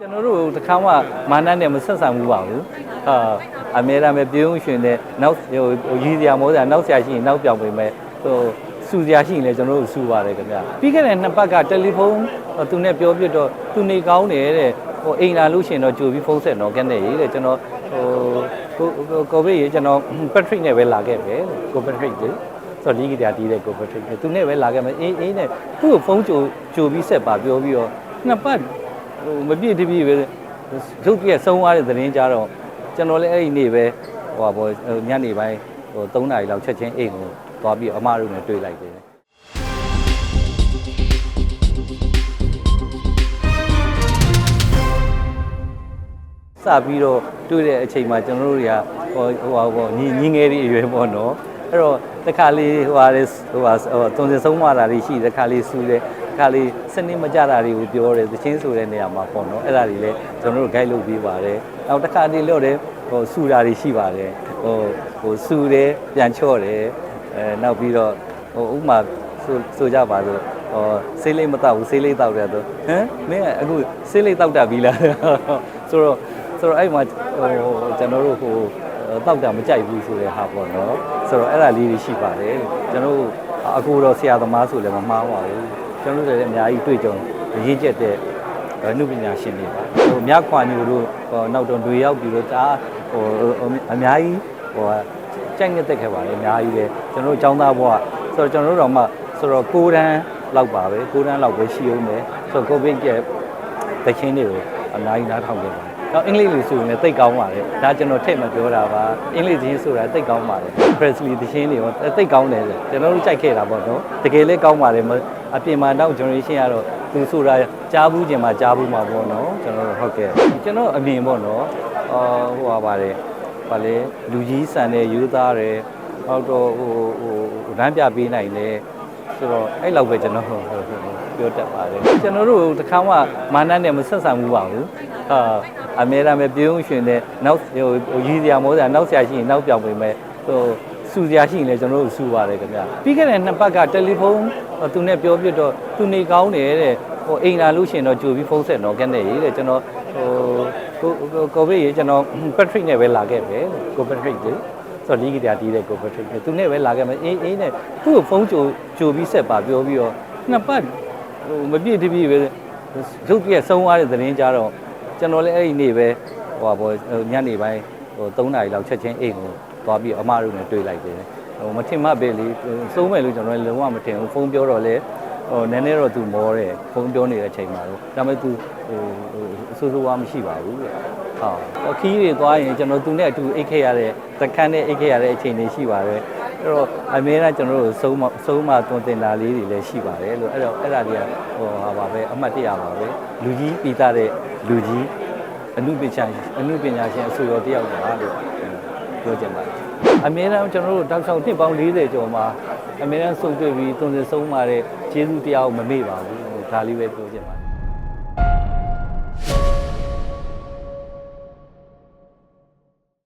ကျွန်တော်တို့တခါမှမာနနဲ့မဆက်ဆံဘူးပါဘူးဟာအများအားပဲပြုံးရွှင်တဲ့နောက်ဟိုဟိုရည်စရာမောစရာနောက်ဆရာရှိရင်နောက်ပြောင်ပေးမယ်ဟိုစူစရာရှိရင်လည်းကျွန်တော်တို့စူပါတယ်ခင်ဗျပြီးခဲ့တဲ့နှစ်ပတ်ကတယ်လီဖုန်းသူနဲ့ပြောပြတော့သူနေကောင်းတယ်တဲ့ဟိုအိမ်လာလို့ရှိရင်တော့ကြိုပြီးဖုန်းဆက်တော့ကဲနေရေးတဲ့ကျွန်တော်ဟိုကိုကိုဗစ်ရေကျွန်တော်ပက်ထရစ်နဲ့ပဲလာခဲ့ပဲကိုပက်ထရစ်လေဆိုတော့ဒီကတည်းကတီးတဲ့ကိုပက်ထရစ်သူနဲ့ပဲလာခဲ့မယ်အေးအေးနဲ့သူ့ကိုဖုန်းကြိုကြိုပြီးဆက်ပါပြောပြီးတော့နှစ်ပတ် ဟိုမပြည့်တပြည့်ပဲရုပ်ပြည့်ဆုံးသွားတဲ့သတင်းကြတော့ကျွန်တော်လည်းအဲ့ဒီနေ့ပဲဟိုပါဘောညနေပိုင်းဟို3နာရီလောက်ချက်ချင်းအိမ်ကိုသွားပြီးအမတို့နဲ့တွေ့လိုက်တယ်စပြီးတော့တွေ့တဲ့အချိန်မှာကျွန်တော်တို့တွေကဟိုဟိုပါဘောညီညီငယ်တွေအရွယ်ပေါ့နော်အဲ့တော့တစ်ခါလေးဟိုပါလေဟိုပါဟိုတုံစင်ဆုံးမတာတွေရှိတယ်တစ်ခါလေးစူတယ်တစ် ခါလေးစနစ်မကြတာတွေကိုပြောတယ်သချင်းဆိုတဲ့နေရာမှာပေါ့နော်အဲ့ဒါတွေလည်းကျွန်တော်တို့ guide လုပ်ပေးပါတယ်နောက်တစ်ခါတည်းလို့တယ်ဟိုစူတာတွေရှိပါတယ်ဟိုဟိုစူတယ်ပြန်ချော့တယ်အဲနောက်ပြီးတော့ဟိုဥမာဆိုဆိုကြပါလို့ဟောဆေးလေးမတောက်ဘူးဆေးလေးတောက်တယ်ဆိုဟမ်မင်းကအခုဆေးလေးတောက်တာပြီလားဆိုတော့ဆိုတော့အဲ့မှာဟိုကျွန်တော်တို့ဟိုတောက်တာမကြိုက်ဘူးဆိုတဲ့ဟာပေါ့နော်ဆိုတော့အဲ့ဒါလေးတွေရှိပါတယ်ကျွန်တော်တို့အခုတော့ဆရာသမားဆိုလည်းမမှားပါဘူး ကျွန်တော်တို့လည်းအများကြီးတွေ့ကြုံရင်းကျက်တဲ့နှုပညာရှင်တွေပါဟိုမြခွာညိုတို့ဟိုနောက်တော့တွေရောက်ပြီးတော့ဒါဟိုအများကြီးဟိုကြိုက်နေတက်ခဲ့ပါတယ်အများကြီးပဲကျွန်တော်တို့ចောင်းသားဘွားဆိုတော့ကျွန်တော်တို့တော့မှဆိုတော့6တန်းလောက်ပါပဲ6တန်းလောက်ပဲရှိအောင်မယ်ဆိုတော့ကိုဗစ်ရဲ့တချင်းတွေကိုအများကြီးနားထောင်ကြပါတယ်တော့အင်္ဂလိပ်လိုဆိုရင်လည်းသိကောင်းပါတယ်ဒါကျွန်တော်ထည့်မပြောတာပါအင်္ဂလိပ်ချင်းဆိုတာသိကောင်းပါတယ် Presley တချင်းတွေရောသိကောင်းတယ်လေကျွန်တော်တို့ကြိုက်ခဲ့တာပေါ့နော်တကယ်လည်းကောင်းပါတယ် အပြင်မှာတော့ generation ကတော့သူဆိုတာကြားဘူးကျင်မှာကြားဘူးမှာပေါ့နော်ကျွန်တော်တို့ဟုတ်ကဲ့ကျွန်တော်အမြင်ပေါ့နော်အာဟိုပါပါတယ်ဗာလေလူကြီးဆန်တဲ့ယူသားတယ်နောက်တော့ဟိုဟိုရမ်းပြပေးနိုင်တယ်ဆိုတော့အဲ့လောက်ပဲကျွန်တော်ပြောတတ်ပါတယ်ကျွန်တော်တို့တခါမှမာနနဲ့မဆက်ဆံဘူးပါဘူးဟာအများအားပဲပြုံးရွှင်တဲ့နောက်ဟိုရည်စရာမောစရာနောက်ဆရာရှိရင်နောက်ပြောင်ပေးမယ်ဟို စူစရာရှိရင်လည်းကျွန်တော်တို့စူပါတယ်ခင်ဗျပြီးခဲ့တဲ့နှစ်ပတ်ကတယ်လီဖုန်းသူနဲ့ပြောပြတော့သူနေကောင်းတယ်တဲ့ဟိုအိမ်လာလို့ရှိရင်တော့ကြိုပြီးဖုန်းဆက်တော့ကဲနေရေးတဲ့ကျွန်တော်ဟိုကိုကိုဗစ်ရေကျွန်တော်ပက်ထရစ်နဲ့ပဲလာခဲ့ပဲကိုပက်ထရစ်လေဆိုတော့လီးကတည်းကတီးတဲ့ကိုပက်ထရစ်သူနဲ့ပဲလာခဲ့မယ်အေးအေးနဲ့သူ့ကိုဖုန်းကြိုကြိုပြီးဆက်ပါပြောပြီးတော့နှစ်ပတ်ဟိုမပြည့်တပြည့်ပဲရုပ်ပြည့်ဆုံးသွားတဲ့သတင်းကြတော့ကျွန်တော်လည်းအဲ့ဒီနေ့ပဲဟိုပါဘောညနေပိုင်းဟို3နာရီလောက်ချက်ချင်းအိမ်ကို သွားပြီးအမတို့နဲ့တွေ့လိုက်တယ်ဟိုမထင်မှပဲလေစိုးမဲ့လို့ကျွန်တော်လည်းလုံးဝမထင်ဘူးဖုန်းပြောတော့လေဟိုနည်းနည်းတော့သူမောတယ်ဖုန်းပြောနေတဲ့အချိန်မှာတော့ဒါပေမဲ့သူဟိုအဆိုးဆိုးဝါးမရှိပါဘူးတဲ့ဟုတ်ခီးတွေသွားရင်ကျွန်တော်သူနဲ့အတူအိတ်ခဲ့ရတဲ့တခန်းနဲ့အိတ်ခဲ့ရတဲ့အချိန်တွေရှိပါတယ်အဲ့တော့အမေကကျွန်တော်တို့ဆုံးမဆုံးမတွင်တင်တာလေးတွေလည်းရှိပါတယ်လို့အဲ့တော့အဲ့ဒါတွေကဟိုဟာပါပဲအမှတ်တရပါပဲလူကြီးပြီးသားတဲ့လူကြီးအမှုပညာရှင်အမှုပညာရှင်အဆိုတော်တယောက်ပါလို့ ပြောချင်ပါတယ်အမေကကျွန်တော်တို့တောက်ချောင်းနှစ်ပေါင်း40ကျော်မှာအမေကစုံတွေ့ပြီးတွင်ဆုံးမတဲ့ကျေးဇူးတရားကိုမမေ့ပါဘူးဒါလေးပဲပြောချင်ပါတယ်